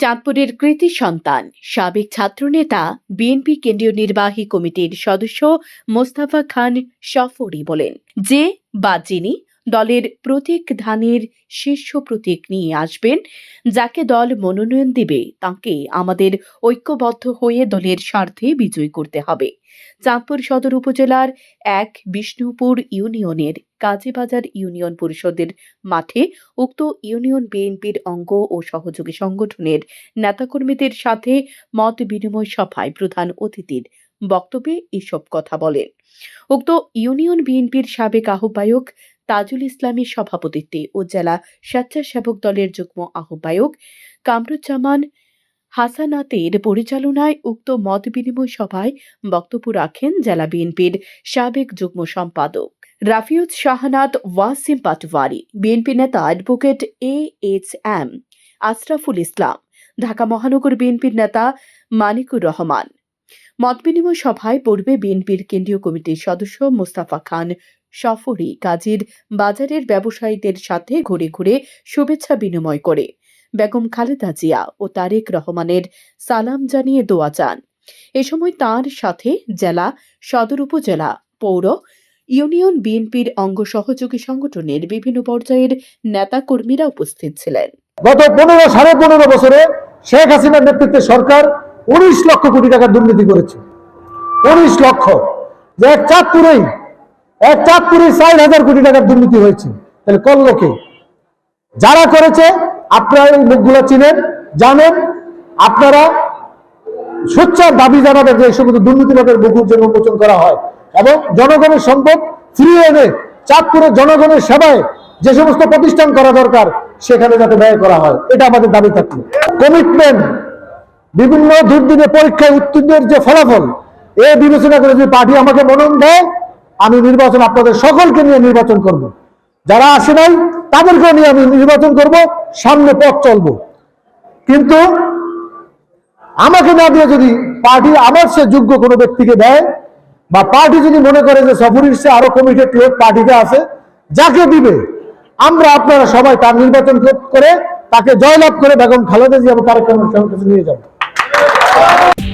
চাঁদপুরের কৃতি সন্তান, সাবেক ছাত্রনেতা, বিএনপি কেন্দ্রীয় নির্বাহী কমিটির সদস্য মোস্তাফা খান সফরি বলেন যে বা যিনি দলের প্রতীক ধানের শীর্ষ প্রতীক নিয়ে আসবেন। যাকে দল মনোনয়ন দিবে, তাকে আমাদের ঐক্যবদ্ধ হয়ে দলের স্বার্থে বিজয়ী করতে হবে। চাঁদপুর সদর উপজেলার এক বিষ্ণুপুর ইউনিয়নের কাজীবাজার ইউনিয়ন পরিষদের মাঠে উক্ত ইউনিয়ন বিএনপির অঙ্গ ও সহযোগী সংগঠনের নেতাকর্মীদের সাথে মত বিনিময় সভায় প্রধান অতিথির বক্তব্যে এসব কথা বলেন। উক্ত ইউনিয়ন বিএনপির সাবেক আহ্বায়ক তাজুল ইসলামের সভাপতিত্বে ও জেলা স্বেচ্ছাসেবক দলের যুগ্ম আহ্বায়ক কামরুজ্জামান হাসানাতের পরিচালনায় উক্ত মত বিনিময় সভায় বক্তব্য রাখেন জেলা বিএনপির সাবেক যুগ্ম সম্পাদক রাফিউজ শাহানাত, ওয়াসিম পাটওয়ারি, বিএনপি নেতা advocate A H M Ashraful Islam, Dhaka মহানগর বিএনপির নেতা মানিকুর রহমান মতবিনিময় সভায় পূর্বে বিএনপির কেন্দ্রীয় কমিটির সদস্য মোস্তাফা খান। সফরি কাজীর বাজারের ব্যবসায়ীদের সাথে ঘুরে ঘুরে শুভেচ্ছা বিনিময় করে বেগম খালেদা জিয়া ও তারেক রহমানের সালাম জানিয়ে দোয়া চান। এ সময় তার সাথে জেলা সদর উপজেলা পৌর ইউনিয়ন বিএনপির অঙ্গ সহযোগী সংগঠনের বিভিন্ন পর্যায়ের নেতাকর্মীরা উপস্থিত ছিলেন। গত পনেরো, সাড়ে পনেরো বছরে শেখ হাসিনার নেতৃত্বে সরকার উনিশ লক্ষ কোটি টাকা দুর্নীতি করেছে। উনিশ লক্ষ। যে এক চাঁদপুরেই এক চাঁদপুরেই চার হাজার কোটি টাকার দুর্নীতি হয়েছে। তাহলে করল কে? যারা করেছে আপনারা এই মুখগুলো চিনেন, জানেন। আপনারা সোচ্চার দাবি জানাবেন যে এই সমস্ত দুর্নীতি লোকের মুখ যেন উন্মোচন করা হয়। এবং জনগণের সম্পদ ফিরিয়ে এনে চাঁদপুরের জনগণের সেবায় যে সমস্ত প্রতিষ্ঠান করা দরকার, সেখানে যাতে ব্যয় করা হয়। এটা আমাদের দাবি থাকবে কমিটমেন্ট বিভিন্ন দুর্দিনে পরীক্ষায় উত্তীর্ণের যে ফলাফল, এ বিবেচনা করে যদি পার্টি আমাকে মনন দেয়, আমি নির্বাচন আপনাদের সকলকে নিয়ে নির্বাচন করব। যারা আসে নাই তাদেরকে নিয়ে আমি নির্বাচন করব, সামনে পথ চলবো কিন্তু আমাকে না দিয়ে যদি পার্টি আমার সে যোগ্য কোনো ব্যক্তিকে দেয়, বা পার্টি যদি মনে করে যে সফরির সে আরও কমিটেড লোক পার্টিতে আছে, যাকে দিবে, আমরা আপনারা সবাই তার নির্বাচন করে তাকে জয়লাভ করে বেগম খালেদা জিয়া তারেক কাছে নিয়ে যাব you